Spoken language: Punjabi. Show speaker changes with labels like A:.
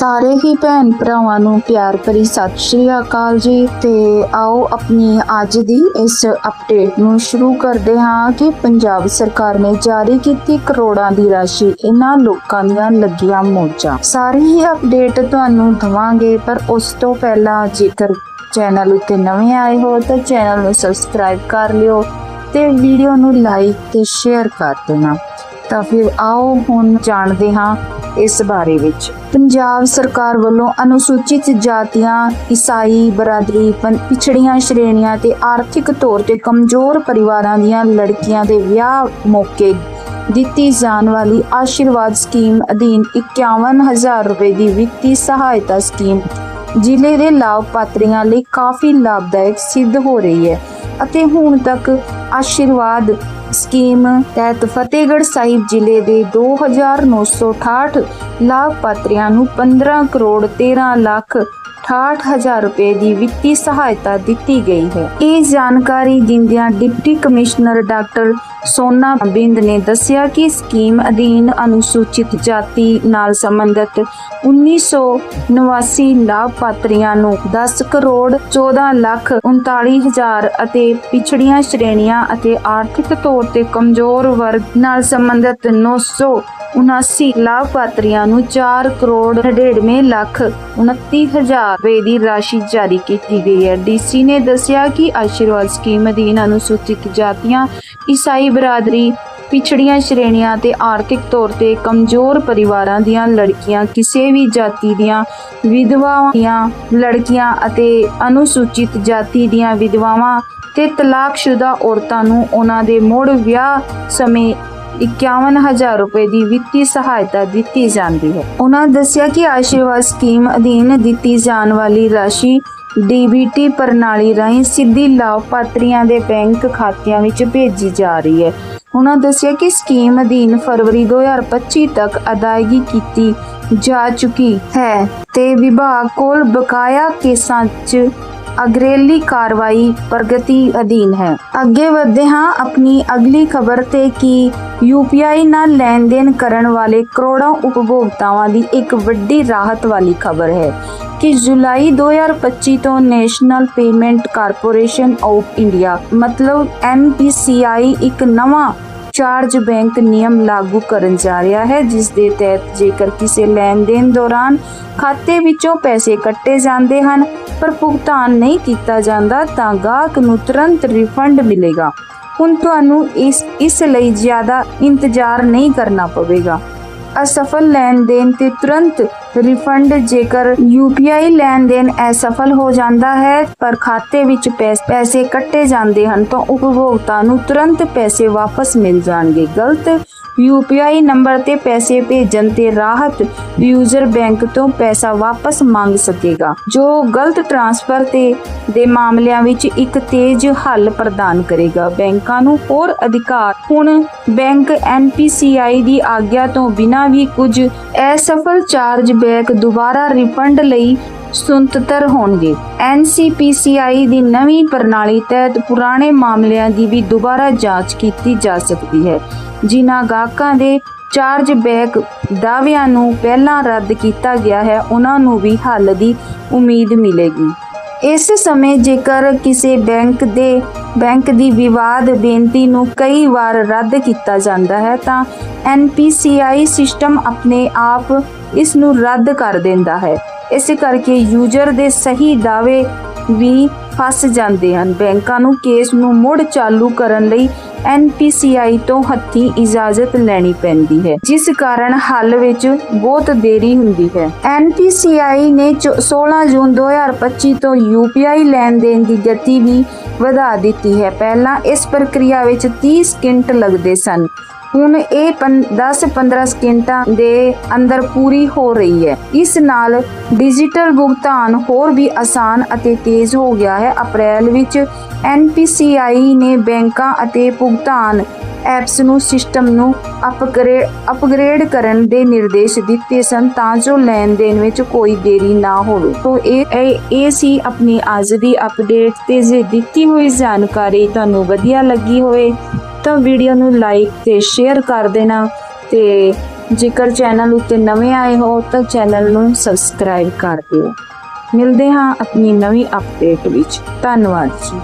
A: ਸਾਰੇ ਹੀ ਭੈਣ ਭਰਾਵਾਂ ਨੂੰ ਪਿਆਰ ਭਰੀ ਸਤਿ ਸ਼੍ਰੀ ਅਕਾਲ ਜੀ ਤੇ ਆਓ ਆਪਣੀ ਅੱਜ ਦੀ ਇਸ ਅਪਡੇਟ ਨੂੰ ਸ਼ੁਰੂ ਕਰਦੇ ਹਾਂ ਕਿ ਪੰਜਾਬ ਸਰਕਾਰ ਨੇ ਜਾਰੀ ਕੀਤੀ ਕਰੋੜਾਂ ਦੀ ਰਾਸ਼ੀ ਇਹਨਾਂ ਲੋਕਾਂ ਦੀਆਂ ਲੱਗੀਆਂ ਮੋਜਾਂ। ਸਾਰੀ ਹੀ ਅਪਡੇਟ ਤੁਹਾਨੂੰ ਦਵਾਂਗੇ, ਪਰ ਉਸ ਤੋਂ ਪਹਿਲਾਂ ਜੇਕਰ ਚੈਨਲ ਉੱਤੇ ਨਵੇਂ ਆਏ ਹੋ ਤਾਂ ਚੈਨਲ ਨੂੰ ਸਬਸਕ੍ਰਾਈਬ ਕਰ ਲਿਓ ਤੇ ਵੀਡੀਓ ਨੂੰ ਲਾਈਕ ਤੇ ਸ਼ੇਅਰ ਕਰ ਦੇਣਾ। ਤਾਂ ਫਿਰ ਆਓ ਹੁਣ ਜਾਣਦੇ ਹਾਂ ਇਸ ਬਾਰੇ ਵਿੱਚ। ਪੰਜਾਬ ਸਰਕਾਰ ਵੱਲੋਂ ਅਨੁਸੂਚਿਤ ਜਾਤੀਆਂ, ਈਸਾਈ, ਬਰਾਦਰੀ, ਪੰ- ਪਿਛੜੀਆਂ ਸ਼੍ਰੇਣੀਆਂ ਤੇ ਆਰਥਿਕ ਤੌਰ ਤੇ ਕਮਜ਼ੋਰ ਪਰਿਵਾਰਾਂ ਦੀਆਂ ਲੜਕੀਆਂ ਦੇ ਵਿਆਹ ਮੌਕੇ ਦਿੱਤੀ ਜਾਣ ਵਾਲੀ ਆਸ਼ੀਰਵਾਦ ਸਕੀਮ ਅਧੀਨ 51000 ਰੁਪਏ ਦੀ ਵਿੱਤੀ ਸਹਾਇਤਾ ਸਕੀਮ ਜ਼ਿਲ੍ਹੇ ਦੇ ਲਾਭਪਾਤਰੀਆਂ ਲਈ ਕਾਫੀ ਲਾਭਦਾਇਕ ਸਿੱਧ ਹੋ ਰਹੀ ਹੈ ਅਤੇ ਹੁਣ ਤੱਕ ਆਸ਼ੀਰਵਾਦ ਸਕੀਮ ਤਹਿਤ ਫਤਿਹਗੜ੍ਹ ਸਾਹਿਬ ਜ਼ਿਲ੍ਹੇ ਦੇ 2968 ਲਾਭਪਾਤਰੀਆਂ ਨੂੰ 15 ਕਰੋੜ 13 ਲੱਖ 68000 ਰੁਪਏ ਦੀ ਵਿੱਤੀ ਸਹਾਇਤਾ ਦਿੱਤੀ ਗਈ ਹੈ। ਇਹ ਜਾਣਕਾਰੀ ਦਿੰਦਿਆਂ ਡਿਪਟੀ ਕਮਿਸ਼ਨਰ ਡਾਕਟਰ ਸੋਨਾ ਬਿੰਦ ਨੇ ਦੱਸਿਆ ਕਿ ਸਕੀਮ ਅਧੀਨ ਅਨੁਸੂਚਿਤ ਜਾਤੀ ਨਾਲ ਸੰਬੰਧਿਤ 1989 ਲਾਭਪਾਤਰੀਆਂ ਨੂੰ 10 ਕਰੋੜ 14 ਲੱਖ 39 ਹਜ਼ਾਰ ਅਤੇ ਪਿਛੜੀਆਂ ਸ਼੍ਰੇਣੀਆਂ ਅਤੇ ਆਰਥਿਕ ਤੌਰ ਤੇ ਕਮਜ਼ੋਰ ਵਰਗ ਨਾਲ ਸੰਬੰਧਿਤ 979 ਲਾਭਪਾਤਰੀਆਂ ਨੂੰ 4 ਕਰੋੜ 99 ਲੱਖ 29 ਹਜ਼ਾਰ ਰੁਪਏ ਦੀ ਰਾਸ਼ੀ ਜਾਰੀ ਕੀਤੀ ਗਈ ਹੈ। ਡੀਸੀ ਨੇ ਦੱਸਿਆ ਕਿ ਆਸ਼ੀਰਵਾਦ ਸਕੀਮ ਅਧੀਨ ਅਨੁਸੂਚਿਤ ਜਾਤੀਆਂ, ਈਸਾਈ ਬਰਾਦਰੀ, ਪਿਛੜੀਆਂ ਸ਼੍ਰੇਣੀਆਂ ਤੇ ਆਰਥਿਕ ਤੌਰ ਤੇ ਕਮਜ਼ੋਰ ਪਰਿਵਾਰਾਂ ਦੀਆਂ ਲੜਕੀਆਂ, ਕਿਸੇ ਵੀ ਜਾਤੀ ਦੀਆਂ ਵਿਧਵਾਵਾਂ ਦੀਆਂ ਲੜਕੀਆਂ ਅਤੇ ਅਨੁਸੂਚਿਤ ਜਾਤੀ ਦੀਆਂ ਵਿਧਵਾਵਾਂ ਤੇ ਤਲਾਕਸ਼ੁਦਾ ਔਰਤਾਂ ਨੂੰ ਉਹਨਾਂ ਦੇ ਮੁੜ ਵਿਆਹ ਸਮੇਂ 51000 ਰੁਪਏ ਦੀ ਵਿੱਤੀ ਸਹਾਇਤਾ ਦਿੱਤੀ ਜਾਂਦੀ ਹੈ। ਉਹਨਾਂ ਦੱਸਿਆ ਕਿ ਆਸ਼ੀਰਵਾਦ ਸਕੀਮ ਅਧੀਨ ਦਿੱਤੀ ਜਾਣ ਵਾਲੀ ਰਾਸ਼ੀ ਡੀਬੀਟੀ ਪ੍ਰਣਾਲੀ ਰਾਹੀਂ ਸਿੱਧੀ ਲਾਭਪਾਤਰੀਆਂ ਦੇ ਬੈਂਕ ਖਾਤਿਆਂ ਵਿੱਚ ਭੇਜੀ ਜਾ ਰਹੀ ਹੈ। ਉਹਨਾਂ ਦੱਸਿਆ ਕਿ ਸਕੀਮ ਅਧੀਨ ਫਰਵਰੀ 2025 ਤੱਕ ਅਦਾਇਗੀ ਕੀਤੀ ਜਾ ਚੁੱਕੀ ਹੈ ਤੇ ਵਿਭਾਗ ਕੋਲ ਬਕਾਇਆ ਕੇਸਾਂ 'ਚ ਅਗਰੇਲੀ ਕਾਰਵਾਈ ਪ੍ਰਗਤੀ ਅਧੀਨ ਹੈ। ਅੱਗੇ ਵਧਦੇ ਹਾਂ ਆਪਣੀ ਅਗਲੀ ਖਬਰ ਤੇ ਕਿ ਯੂਪੀਆਈ ਨਾਲ ਲੈਣ ਦੇਣ ਕਰਨ ਵਾਲੇ ਕਰੋੜਾਂ ਉਪਭੋਗਤਾਵਾਂ ਦੀ ਇੱਕ ਵੱਡੀ ਰਾਹਤ ਵਾਲੀ ਖਬਰ ਹੈ ਕਿ ਜੁਲਾਈ 2025 ਤੋਂ National Payment Corporation of India, ਮਤਲਬ NPCI ਇੱਕ ਨਵਾਂ ਚਾਰਜ ਬੈਂਕ ਨਿਯਮ ਲਾਗੂ ਕਰਨ ਜਾ ਰਿਹਾ ਹੈ, ਜਿਸ ਦੇ ਤਹਿਤ ਜੇਕਰ ਕਿਸੇ ਲੈਣ ਦੇਣ ਦੌਰਾਨ ਖਾਤੇ ਵਿੱਚੋਂ ਪੈਸੇ ਕੱਟੇ ਜਾਂਦੇ ਹਨ, ਪਰ ਭੁਗਤਾਨ ਨਹੀਂ ਕੀਤਾ ਜਾਂਦਾ, ਤਾਂ ਗਾਹਕ ਨੂੰ ਤੁਰੰਤ ਰਿਫੰਡ ਮਿਲੇਗਾ। ਹੁਣ ਤੁਹਾਨੂੰ ਇਸ ਇਸ ਲਈ ਜ਼ਿਆਦਾ ਇੰਤਜ਼ਾਰ ਨਹੀਂ ਕਰਨਾ ਪਵੇਗਾ। ਅਸਫਲ ਲੈਣ ਦੇਣ ਤੇ ਤੁਰੰਤ ਰਿਫੰਡ ਜੇਕਰ UPI ਲੈਣ ਦੇਣ ਅਸਫਲ ਹੋ ਜਾਂਦਾ ਹੈ, ਪਰ ਖਾਤੇ ਵਿੱਚ ਪੈਸੇ ਕੱਟੇ ਜਾਂਦੇ ਹਨ ਤਾਂ ਉਪਭੋਗਤਾ ਨੂੰ ਤੁਰੰਤ ਪੈਸੇ ਵਾਪਸ ਮਿਲ ਜਾਣਗੇ। ਗਲਤ। UPI ਨੰਬਰ ਤੇ ਪੈਸੇ ਭੇਜਣ ਤੇ ਰਾਹਤ ਯੂਜ਼ਰ ਬੈਂਕ ਤੋਂ ਪੈਸਾ ਵਾਪਸ ਮੰਗ ਸਕੇਗਾ, ਜੋ ਗਲਤ ਟ੍ਰਾਂਸਫਰ ਤੇ ਦੇ ਮਾਮਲਿਆਂ ਵਿੱਚ ਇੱਕ ਤੇਜ਼ ਹੱਲ ਪ੍ਰਦਾਨ ਕਰੇਗਾ। ਬੈਂਕਾਂ ਨੂੰ ਹੋਰ ਅਧਿਕਾਰ। ਹੁਣ ਬੈਂਕ NPCI ਦੀ ਆਗਿਆ ਤੋਂ ਬਿਨਾਂ ਵੀ ਕੁਝ ਅਸਫਲ ਚਾਰਜ ਬੈਕ ਦੁਬਾਰਾ ਰਿਫੰਡ ਲਈ ਸੁਤੰਤਰ ਹੋਣਗੇ। NCPCI ਦੀ ਨਵੀਂ ਪ੍ਰਣਾਲੀ ਤਹਿਤ ਪੁਰਾਣੇ ਮਾਮਲਿਆਂ ਦੀ ਵੀ ਦੁਬਾਰਾ ਜਾਂਚ ਕੀਤੀ ਜਾ ਸਕਦੀ ਹੈ। ਜਿਨ੍ਹਾਂ ਗਾਹਕਾਂ ਦੇ ਚਾਰਜ ਬੈਕ ਦਾਅਵਿਆਂ ਨੂੰ ਪਹਿਲਾਂ ਰੱਦ ਕੀਤਾ ਗਿਆ ਹੈ, ਉਹਨਾਂ ਨੂੰ ਵੀ ਹੱਲ ਦੀ ਉਮੀਦ ਮਿਲੇਗੀ। ਇਸ ਸਮੇਂ ਜੇਕਰ ਕਿਸੇ ਬੈਂਕ ਦੇ, ਬੈਂਕ ਦੀ ਵਿਵਾਦ ਬੇਨਤੀ ਨੂੰ ਕਈ ਵਾਰ ਰੱਦ ਕੀਤਾ ਜਾਂਦਾ ਹੈ, ਤਾਂ NPCI ਸਿਸਟਮ ਆਪਣੇ ਆਪ ਇਸ ਨੂੰ ਰੱਦ ਕਰ ਦਿੰਦਾ ਹੈ। ਇਸ ਕਰਕੇ ਯੂਜ਼ਰ ਦੇ ਸਹੀ ਦਾਅਵੇ ਵੀ ਫਸ ਜਾਂਦੇ ਹਨ। ਬੈਂਕਾਂ ਨੂੰ ਕੇਸ ਨੂੰ ਮੁੜ ਚਾਲੂ ਕਰਨ ਲਈ NPCI ਤੋਂ ਹੱਥੀਂ ਇਜਾਜ਼ਤ ਲੈਣੀ ਪੈਂਦੀ ਹੈ, ਜਿਸ ਕਾਰਨ ਹੱਲ ਵਿੱਚ ਬਹੁਤ ਦੇਰੀ ਹੁੰਦੀ ਹੈ। NPCI ਨੇ 16 ਜੂਨ 2025 ਤੋਂ UPI ਲੈਣ ਦੇਣ ਦੀ ਗਤੀ ਵੀ ਵਧਾ ਦਿੱਤੀ ਹੈ। ਪਹਿਲਾਂ ਇਸ ਪ੍ਰਕਿਰਿਆ ਵਿੱਚ 30 ਸਕਿੰਟ ਲੱਗਦੇ ਸਨ। ਹੁਣ ਇਹ 10-15 ਸਕਿੰਟਾਂ ਦੇ ਅੰਦਰ ਪੂਰੀ ਹੋ ਰਹੀ ਹੈ। ਇਸ ਨਾਲ ਡਿਜੀਟਲ ਭੁਗਤਾਨ ਹੋਰ ਵੀ ਆਸਾਨ ਅਤੇ ਤੇਜ਼ ਹੋ ਗਿਆ ਹੈ। ਅਪ੍ਰੈਲ ਵਿੱਚ NPCI ਨੇ ਬੈਂਕਾਂ ਅਤੇ ਭੁਗਤਾਨ ਐਪਸ ਨੂੰ ਸਿਸਟਮ ਨੂੰ ਅਪਗ੍ਰੇਡ ਅਪਗ੍ਰੇਡ ਕਰਨ ਦੇ ਨਿਰਦੇਸ਼ ਦਿੱਤੇ ਸਨ ਤਾਂ ਜੋ ਲੈਣ ਦੇਣ ਵਿੱਚ ਕੋਈ ਦੇਰੀ ਨਾ ਹੋਵੇ। ਤੋਂ ਇਹ ਇਹ ਇਹ ਸੀ ਆਪਣੀ ਅੱਜ ਦੀ ਅਪਡੇਟ ਤੇ ਜੇ ਦਿੱਤੀ ਹੋਈ ਜਾਣਕਾਰੀ ਤੁਹਾਨੂੰ ਵਧੀਆ ਲੱਗੀ ਹੋਵੇ ਤਾਂ ਵੀਡੀਓ ਨੂੰ ਲਾਈਕ ਤੇ ਸ਼ੇਅਰ ਕਰ ਦੇਣਾ ਤੇ ਜੇਕਰ ਚੈਨਲ ਉੱਤੇ ਨਵੇਂ ਆਏ ਹੋ ਤਾਂ ਚੈਨਲ ਨੂੰ ਸਬਸਕ੍ਰਾਈਬ ਕਰ ਦਿਓ। ਮਿਲਦੇ ਹਾਂ ਆਪਣੀ ਨਵੀਂ ਅਪਡੇਟ ਵਿੱਚ। ਧੰਨਵਾਦ ਜੀ।